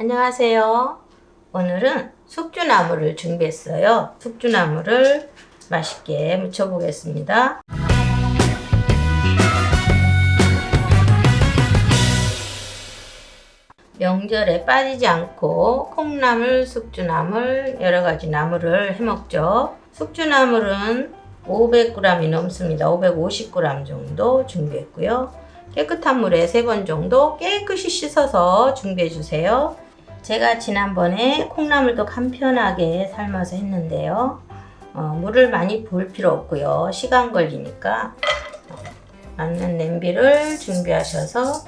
안녕하세요. 오늘은 숙주나물을 준비했어요. 숙주나물을 맛있게 무쳐보겠습니다. 명절에 빠지지 않고 콩나물, 숙주나물, 여러 가지 나물을 해먹죠. 숙주나물은 500g이 넘습니다. 550g 정도 준비했고요. 깨끗한 물에 3번 정도 깨끗이 씻어서 준비해 주세요. 제가 지난번에 콩나물도 간편하게 삶아서 했는데요. 어, 물을 많이 부을 필요 없고요. 시간 걸리니까 어, 맞는 냄비를 준비하셔서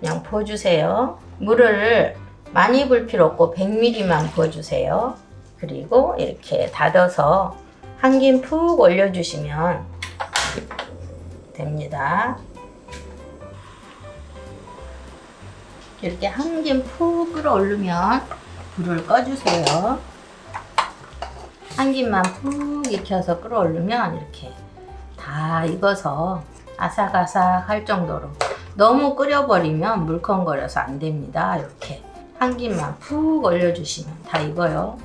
그냥 부어주세요. 물을 많이 부을 필요 없고 100ml만 부어주세요. 그리고 이렇게 닫아서 한 김 푹 올려주시면 됩니다. 이렇게 한 김 푹 끓어오르면 불을 꺼주세요. 한 김만 푹 익혀서 끓어오르면 이렇게 다 익어서 아삭아삭 할 정도로 너무 끓여버리면 물컹거려서 안 됩니다. 이렇게 한 김만 푹 올려주시면 다 익어요.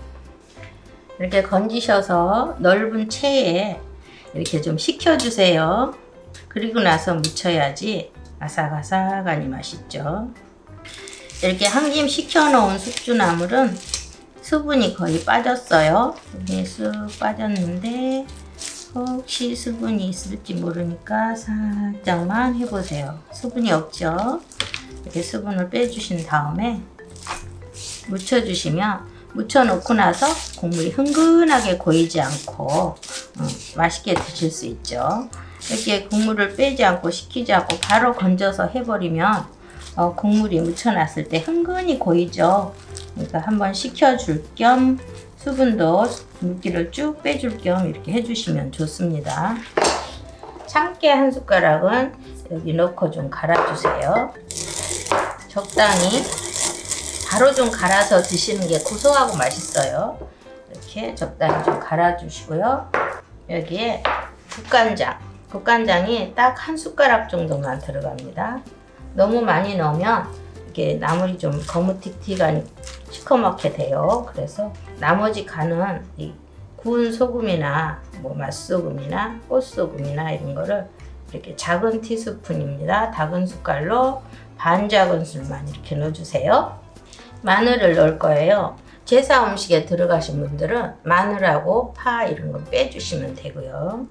이렇게 건지셔서 넓은 체에 이렇게 좀 식혀주세요. 그리고 나서 무쳐야지 아삭아삭하니 맛있죠. 이렇게 한김 식혀놓은 숙주나물은 수분이 거의 빠졌어요. 수분이 쑥 빠졌는데 혹시 수분이 있을지 모르니까 살짝만 해보세요. 수분이 없죠? 이렇게 수분을 빼주신 다음에 묻혀주시면 묻혀놓고 나서 국물이 흥건하게 고이지 않고 음, 맛있게 드실 수 있죠. 이렇게 국물을 빼지 않고 식히지 않고 바로 건져서 해버리면 어, 국물이 묻혀놨을 때 흥건히 고이죠. 그러니까 한번 식혀줄 겸 수분도 물기를 쭉 빼줄 겸 이렇게 해주시면 좋습니다. 참깨 한 숟가락은 여기 넣고 좀 갈아주세요. 적당히 바로 좀 갈아서 드시는 게 고소하고 맛있어요. 이렇게 적당히 좀 갈아주시고요. 여기에 국간장, 국간장이 딱 한 숟가락 정도만 들어갑니다. 너무 많이 넣으면 이게 나물이 좀 거무틱틱하니 시커멓게 돼요. 그래서 나머지 간은 이 구운 소금이나 뭐 맛소금이나 꽃소금이나 이런 거를 이렇게 작은 티스푼입니다. 작은 숟갈로 반 작은 술만 이렇게 넣어주세요. 마늘을 넣을 거예요. 제사 음식에 들어가신 분들은 마늘하고 파 이런 거 빼주시면 되고요.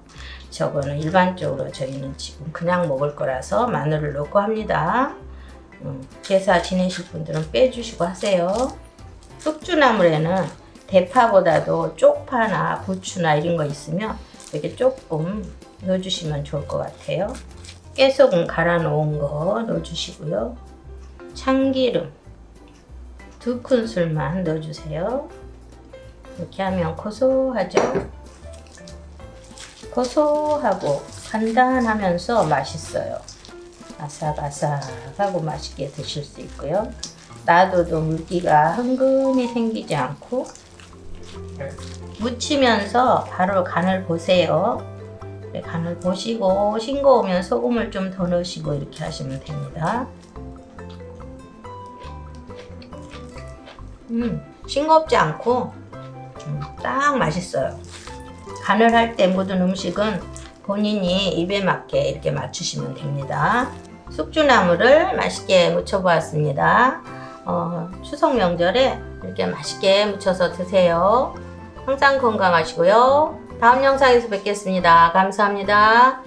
저거는 일반적으로 저희는 지금 그냥 먹을 거라서 마늘을 넣고 합니다. 음, 제사 지내실 분들은 빼주시고 하세요. 숙주나물에는 대파보다도 쪽파나 부추나 이런 거 있으면 이렇게 조금 넣어주시면 좋을 것 같아요. 깨소금 갈아 놓은 거 넣어주시고요. 참기름 두 큰술만 넣어주세요. 이렇게 하면 고소하죠? 고소하고 간단하면서 맛있어요. 아삭아삭하고 맛있게 드실 수 있고요. 놔둬도 물기가 흥금이 생기지 않고 무치면서 바로 간을 보세요. 네, 간을 보시고 싱거우면 소금을 좀 더 넣으시고 이렇게 하시면 됩니다. 음, 싱겁지 않고 음, 딱 맛있어요. 간을 할 때 모든 음식은 본인이 입에 맞게 이렇게 맞추시면 됩니다. 숙주나물을 맛있게 무쳐보았습니다. 어, 추석 명절에 이렇게 맛있게 무쳐서 드세요. 항상 건강하시고요. 다음 영상에서 뵙겠습니다. 감사합니다.